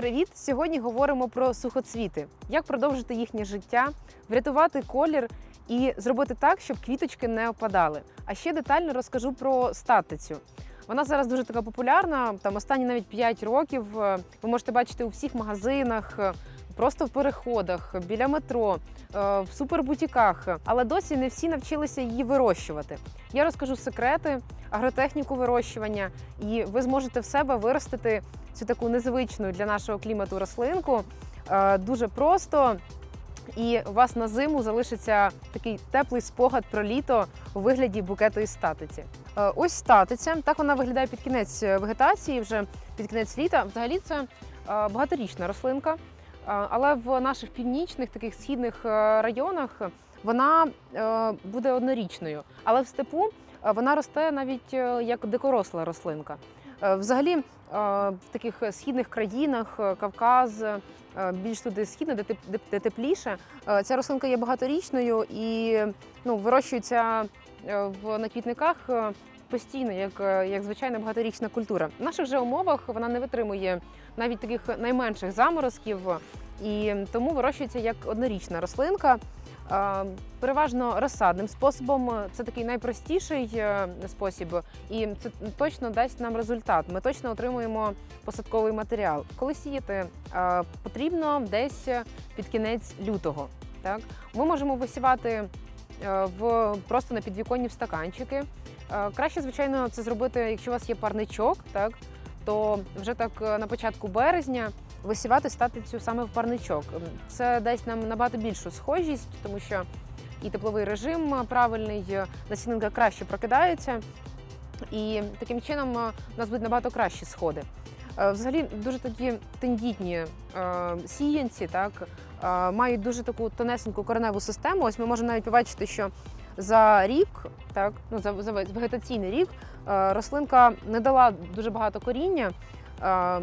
привіт! Сьогодні говоримо про сухоцвіти, як продовжити їхнє життя, врятувати колір і зробити так, щоб квіточки не опадали. А ще детально розкажу про статицю. Вона зараз дуже така популярна. Там останні навіть 5 років е, ви можете бачити у всіх магазинах, е, просто в переходах, біля метро, е, в супербутіках. Але досі не всі навчилися її вирощувати. Я розкажу секрети, агротехніку вирощування, і ви зможете в себе виростити цю таку незвичну для нашого клімату рослинку. Дуже просто. І у вас на зиму залишиться такий теплий спогад про літо у вигляді букету із статиці. Е, Ось статиця. Так вона виглядає під кінець е, вегетації, вже під кінець літа. Взагалі це е, багаторічна рослинка. Але в наших північних таких східних районах вона буде однорічною. Але в степу вона росте навіть як дикоросла рослинка. Взагалі, в таких східних країнах, Кавказ, більш туди східно, де теп- де- де тепліше, ця рослинка є багаторічною і ну, вирощується в на квітниках е, постійно, як, е, як звичайна багаторічна культура. В наших же умовах вона не витримує навіть таких найменших заморозків, і тому вирощується як однорічна рослинка. Е, Переважно розсадним способом це такий найпростіший е, спосіб, і це точно дасть нам результат. Ми точно отримуємо посадковий матеріал. Коли сіяти, е, потрібно десь під кінець лютого. Так ми можемо висівати е, в просто на підвіконні в стаканчики. Е, Краще, звичайно, це зробити, якщо у вас є парничок, так то вже так е, на початку березня висівати статицю саме в парничок. Це дасть нам набагато більшу схожість, тому що і тепловий режим правильний, е, насінинка краще прокидається, і таким чином е, у нас будуть набагато кращі сходи. Е, Взагалі дуже такі тендітні е, сіянці, так е, мають дуже таку тонесеньку кореневу систему. Ось ми можемо навіть побачити, що за рік, так ну за, за вегетаційний рік, е, рослинка не дала дуже багато коріння. Е,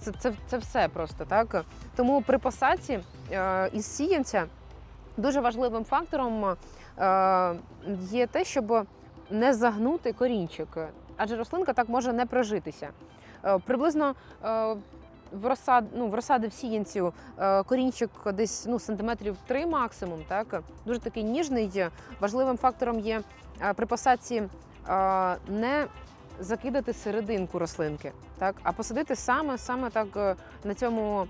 Це, це, це все просто так. Тому при посадці е, із сіянця дуже важливим фактором е, є те, щоб не загнути корінчик, адже рослинка так може не прожитися. Е, Приблизно е, в розсад, ну, в розсади в сіянцю е, корінчик десь ну, сантиметрів 3 максимум. Так? Дуже такий ніжний. Важливим фактором є е, при посадці е, не закидати серединку рослинки, так? а посадити саме, саме так на цьому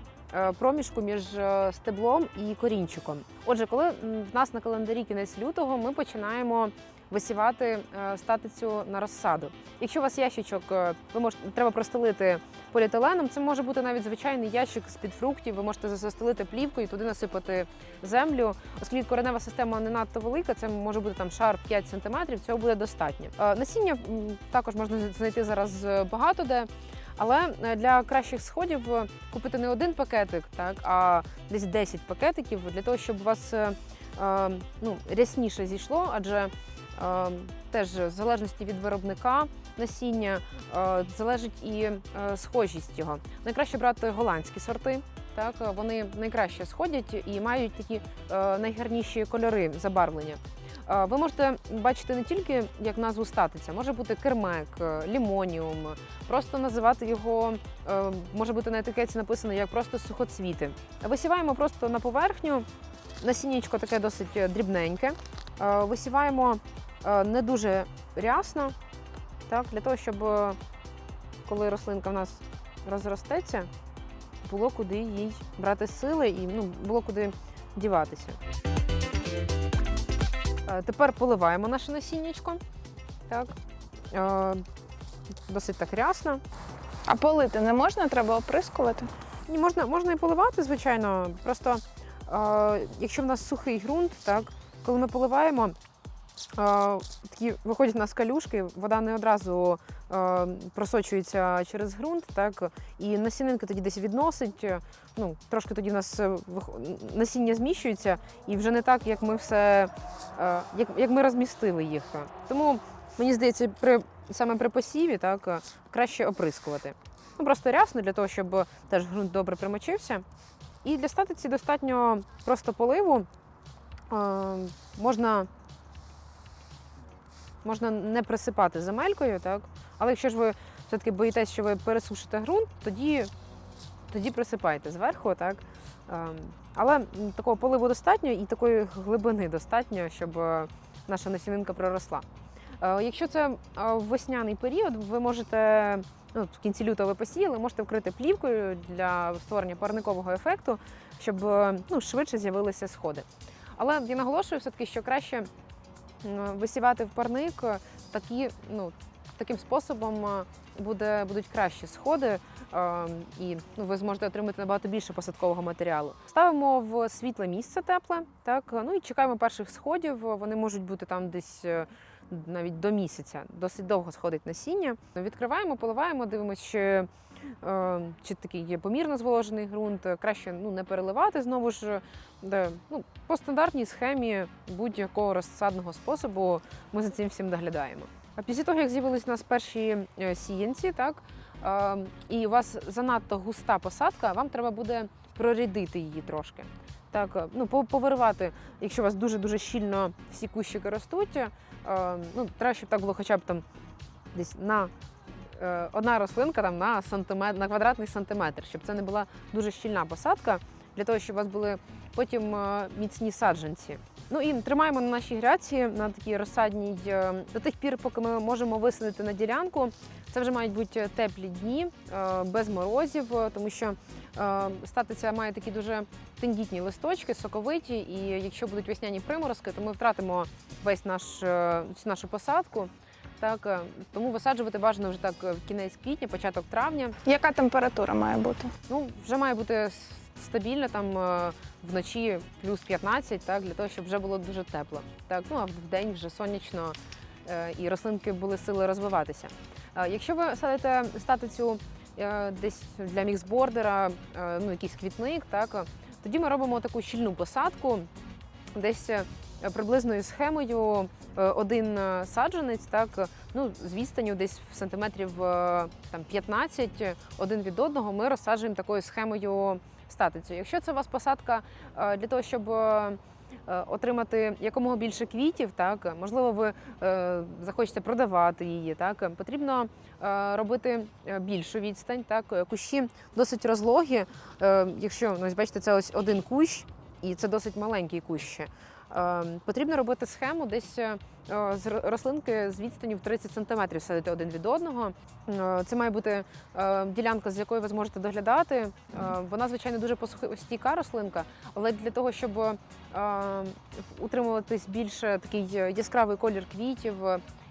проміжку між стеблом і корінчиком. Отже, коли в нас на календарі кінець лютого, ми починаємо висівати е, статицю на розсаду. Якщо у вас ящичок, е, ви можете треба простелити поліетиленом. Це може бути навіть звичайний ящик з під фруктів. Ви можете застелити плівкою, туди насипати землю. Оскільки коренева система не надто велика, це може бути там шар 5 см, цього буде достатньо. Е, Насіння також можна знайти зараз багато де. Але для кращих сходів купити не один пакетик, так а десь 10 пакетиків для того, щоб у вас ну, рясніше зійшло, адже теж в залежності від виробника насіння е, залежить і е, схожість його. Найкраще брати голландські сорти. Так, е, вони найкраще сходять і мають такі е, найгарніші кольори забарвлення. Е, Ви можете бачити не тільки як назву статиця, може бути кермек, е, лімоніум, просто називати його, е, може бути на етикетці написано як просто сухоцвіти. Висіваємо просто на поверхню. Насіннячко таке досить е, дрібненьке. Е, Висіваємо е, не дуже рясно, так, для того, щоб е, коли рослинка в нас розростеться, було куди їй брати сили і ну, було куди діватися. Тепер поливаємо наше насіннячко. Так. Досить так рясно. А полити не можна, треба оприскувати. Ні, можна, можна і поливати, звичайно. Просто е, якщо в нас сухий ґрунт, так, коли ми поливаємо, такі виходять у нас калюшки, вода не одразу просочується через ґрунт, так, і насінинки тоді десь відносить. Ну, трошки тоді в нас е, насіння зміщується, і вже не так, як ми все, як, як ми розмістили їх. Тому мені здається, при саме при посіві так, краще оприскувати. Ну, просто рясно для того, щоб теж ґрунт добре примочився. І для статиці достатньо просто поливу. Е, можна, можна не присипати земелькою, так? але якщо ж ви все-таки боїтесь, що ви пересушите ґрунт, тоді, тоді присипайте зверху, так. Ем, Але такого поливу достатньо і такої глибини достатньо, щоб е, наша насінинка проросла. Е, Якщо це е, весняний період, ви можете ну, в кінці лютого ви посіяли, можете вкрити плівкою для створення парникового ефекту, щоб е, ну, швидше з'явилися сходи. Але я наголошую все-таки, що краще висівати в парник е, такі, ну, таким способом е, буде, будуть кращі сходи, е, і ну, ви зможете отримати набагато більше посадкового матеріалу. Ставимо в світле місце тепле, так ну і чекаємо перших сходів. Вони можуть бути там десь. Навіть до місяця досить довго сходить насіння. Відкриваємо, поливаємо, дивимося, чи, е, чи такий є помірно зволожений ґрунт. Краще ну, не переливати знову ж. Де, ну, по стандартній схемі будь-якого розсадного способу ми за цим всім доглядаємо. А після того, як з'явились у нас перші е, сіянці, так, е, і у вас занадто густа посадка, вам треба буде прорядити її трошки. Так, е, ну, по- повиривати, якщо у вас дуже-дуже щільно всі кущики ростуть, е, ну, треба, щоб так було хоча б там десь на е, одна рослинка там, на, сантиметр, на квадратний сантиметр, щоб це не була дуже щільна посадка, для того, щоб у вас були потім міцні саджанці. Ну і тримаємо на нашій гряці на такій розсадній до тих пір, поки ми можемо висадити на ділянку. Це вже мають бути теплі дні, без морозів, тому що статиця має такі дуже тендітні листочки, соковиті, і якщо будуть весняні приморозки, то ми втратимо весь наш, е, всю нашу посадку. Так, е, тому висаджувати бажано вже так е, в кінець квітня, початок травня. Яка температура має бути? Ну, вже має бути стабільно там е, вночі плюс 15, так, для того, щоб вже було дуже тепло. Так, ну а вдень вже сонячно е, і рослинки були сили розвиватися. Е, Якщо ви садите статицю е, десь для міксбордера, е, ну якийсь квітник, так, е, тоді ми робимо таку щільну посадку, десь е, приблизною схемою е, один е, саджанець, так, е, ну, з відстанню десь в сантиметрів е, там, 15 один від одного ми розсаджуємо такою схемою статицю. Якщо це у вас посадка е, для того, щоб е, е, отримати якомога більше квітів, так можливо, ви е, захочете продавати її. Так потрібно е, робити е, більшу відстань. Так кущі досить розлогі. Е, Якщо ну, бачите, це ось один кущ, і це досить маленький кущ. Ще. Е, Потрібно робити схему десь е, з рослинки з відстані в 30 см садити один від одного. Е, Це має бути е, ділянка, з якої ви зможете доглядати. Вона, звичайно, дуже посухостійка рослинка, але для того, щоб утримуватись більше такий яскравий колір квітів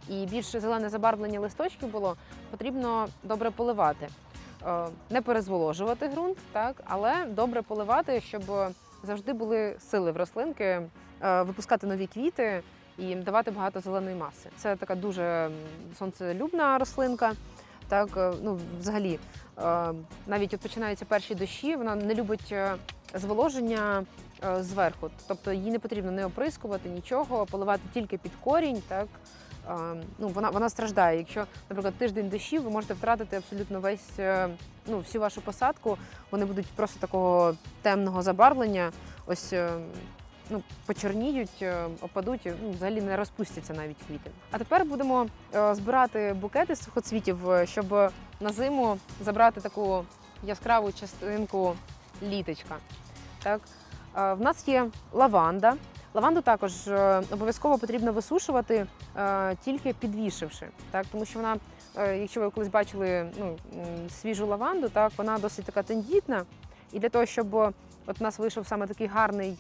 і більше зелене забарвлення листочків було, потрібно добре поливати. Не перезволожувати ґрунт, так, але добре поливати, щоб завжди були сили в рослинки е, випускати нові квіти і давати багато зеленої маси. Це така дуже сонцелюбна рослинка. Так, е, ну, взагалі, е, навіть от починаються перші дощі, вона не любить зволоження зверху. Тобто їй не потрібно не оприскувати нічого, поливати тільки під корінь. Так, ну, вона, вона страждає. Якщо, наприклад, тиждень дощів, ви можете втратити абсолютно весь е, ну, всю вашу посадку. Вони будуть просто такого темного забарвлення. Ось е, ну, почорніють, е, опадуть, ну, взагалі не розпустяться навіть квіти. А тепер будемо збирати букети з сухоцвітів, щоб на зиму забрати таку яскраву частинку літочка. Так? В нас є лаванда. Лаванду також е, обов'язково потрібно висушувати е, тільки підвішивши, так тому що вона, е, якщо ви колись бачили ну, свіжу лаванду, так вона досить така тендітна. І для того, щоб от у нас вийшов саме такий гарний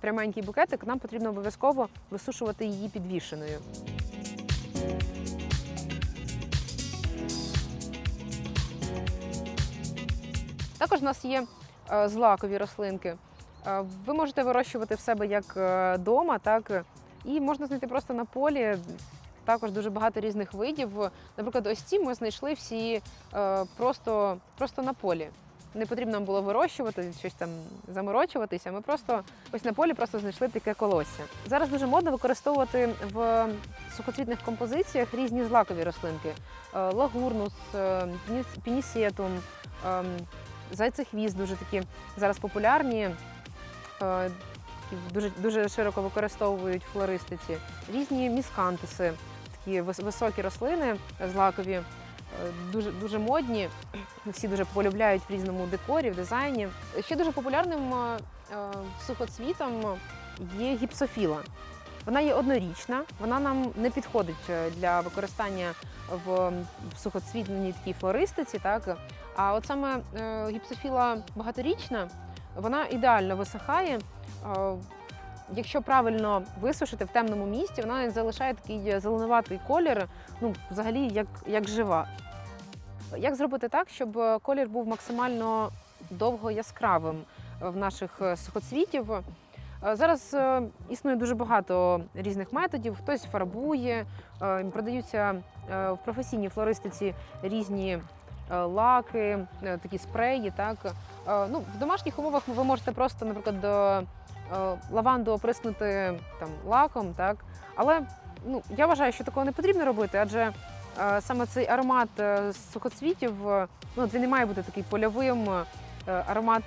пряменький букетик, нам потрібно обов'язково висушувати її підвішеною. Також у нас є злакові рослинки. Е, Ви можете вирощувати в себе як вдома, так е, і можна знайти просто на полі. Також дуже багато різних видів. Наприклад, ось ці ми знайшли всі е, просто, просто на полі. Не потрібно нам було вирощувати, щось там заморочуватися. Ми просто ось на полі просто знайшли таке колосся. Зараз дуже модно використовувати в сухоцвітних композиціях різні злакові рослинки: лагурнус, пініс- пінісетум, ем, зайцехвіст дуже такі зараз популярні. Е, Дуже, дуже широко використовують флористиці. Різні міскантуси, такі вис- високі рослини злакові. дуже, дуже модні. Всі дуже полюбляють в різному декорі, в дизайні. Ще дуже популярним е, е, сухоцвітом є гіпсофіла. Вона є однорічна, вона нам не підходить е, для використання в сухоцвітній такій флористиці. Так? А от саме е, гіпсофіла багаторічна, вона ідеально висихає. Е, Якщо правильно висушити в темному місці, вона залишає такий зеленуватий колір, ну, взагалі, як, як жива. Як зробити так, щоб колір був максимально довго яскравим в наших сухоцвітів? Е, Зараз е, існує дуже багато різних методів. Хтось фарбує, продаються в професійній флористиці різні лаки, такі спреї. Так? Е, Ну, в домашніх умовах ви можете просто, наприклад, е, лаванду оприскнути там, лаком, так? але ну, я вважаю, що такого не потрібно робити, адже е, саме цей аромат сухоцвітів, ну, він не має бути такий польовим аромат,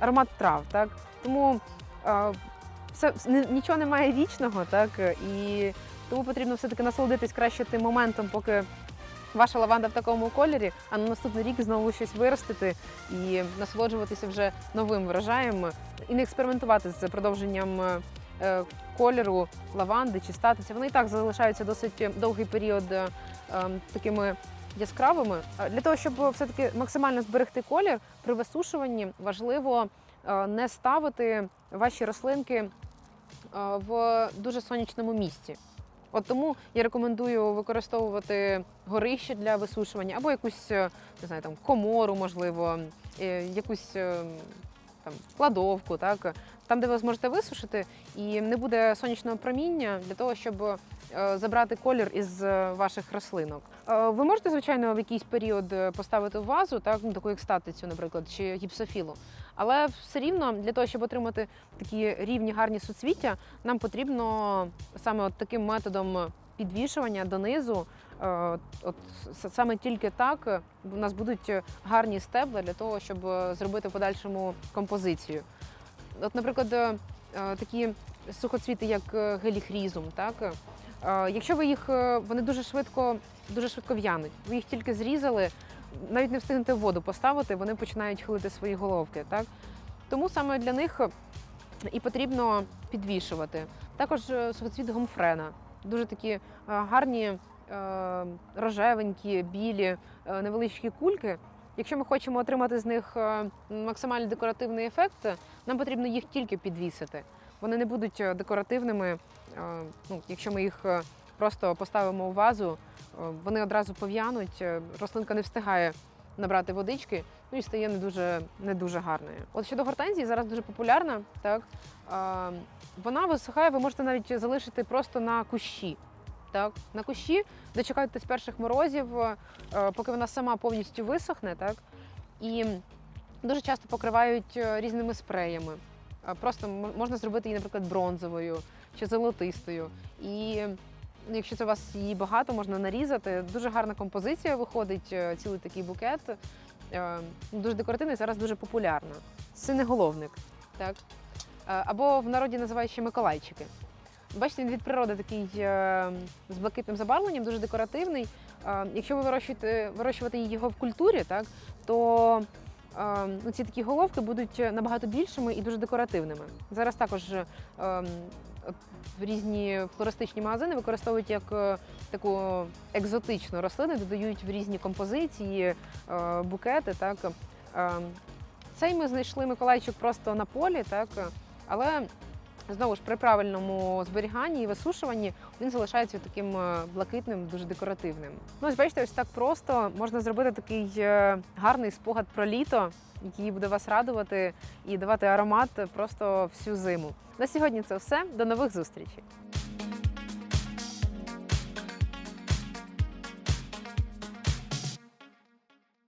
аромат трав. Так? Тому все, ні- нічого немає вічного, так? і тому потрібно все-таки насолодитись краще тим моментом, поки ваша лаванда в такому кольорі, а на наступний рік знову щось виростити і насолоджуватися вже новим врожаєм, і не експериментувати з продовженням е, кольору лаванди чи статиці. Вони і так залишаються досить довгий період е, такими яскравими. Для того, щоб все-таки максимально зберегти колір, при висушуванні важливо е, не ставити ваші рослинки е, в дуже сонячному місці. От тому я рекомендую використовувати горище для висушування або якусь е, не знаю, там комору, можливо, е, якусь е, там кладовку, так там, де ви зможете висушити, і не буде сонячного проміння для того, щоб забрати колір із ваших рослинок. Ви можете, звичайно, в якийсь період поставити вазу, так ну таку як статицю, наприклад, чи гіпсофілу. Але все рівно для того, щоб отримати такі рівні гарні суцвіття, нам потрібно саме от таким методом підвішування донизу. е, От саме тільки так у нас будуть гарні стебла для того, щоб е, зробити подальшому композицію. От, наприклад, е, такі сухоцвіти, як геліхрізум, так якщо ви їх вони дуже швидко, дуже швидко в'януть. Ви їх тільки зрізали, навіть не встигнете воду поставити, вони починають хилити свої головки. Так? Тому саме для них і потрібно підвішувати. Також е, сухоцвіт гомфрена. Дуже такі е, гарні е, рожевенькі, білі, е, невеличкі кульки. Якщо ми хочемо отримати з них е, максимально декоративний ефект, нам потрібно їх тільки підвісити. Вони не будуть е, декоративними, е, ну, якщо ми їх е, просто поставимо у вазу, е, вони одразу пов'януть, е, рослинка не встигає набрати водички, ну і стає не дуже, не дуже гарною. От щодо гортензії, зараз дуже популярна, так е, вона висихає, ви можете навіть залишити просто на кущі. Так, на кущі дочекайтесь перших морозів, е, поки вона сама повністю висохне, так і дуже часто покривають е, різними спреями. Е, Просто можна зробити її, наприклад, бронзовою чи золотистою. І якщо це у вас її багато, можна нарізати. Дуже гарна композиція виходить, е, цілий такий букет. Е, Дуже декоративний, зараз дуже популярна. Синеголовник, так? Е, Або в народі називають ще Миколайчики. Бачите, він від природи такий з блакитним забарвленням, дуже декоративний. Якщо ви вирощуєте вирощувати його в культурі, так то ну, ці такі головки будуть набагато більшими і дуже декоративними. Зараз також різні флористичні магазини використовують як е, таку екзотичну рослину, додають в різні композиції, е, букети. Так. Е, Цей ми знайшли Миколайчик просто на полі, так, але знову ж при правильному зберіганні і висушуванні він залишається таким е, блакитним, дуже декоративним. Ну, ось бачите, ось так просто можна зробити такий е, гарний спогад про літо, який буде вас радувати і давати аромат просто всю зиму. На сьогодні це все. До нових зустрічей.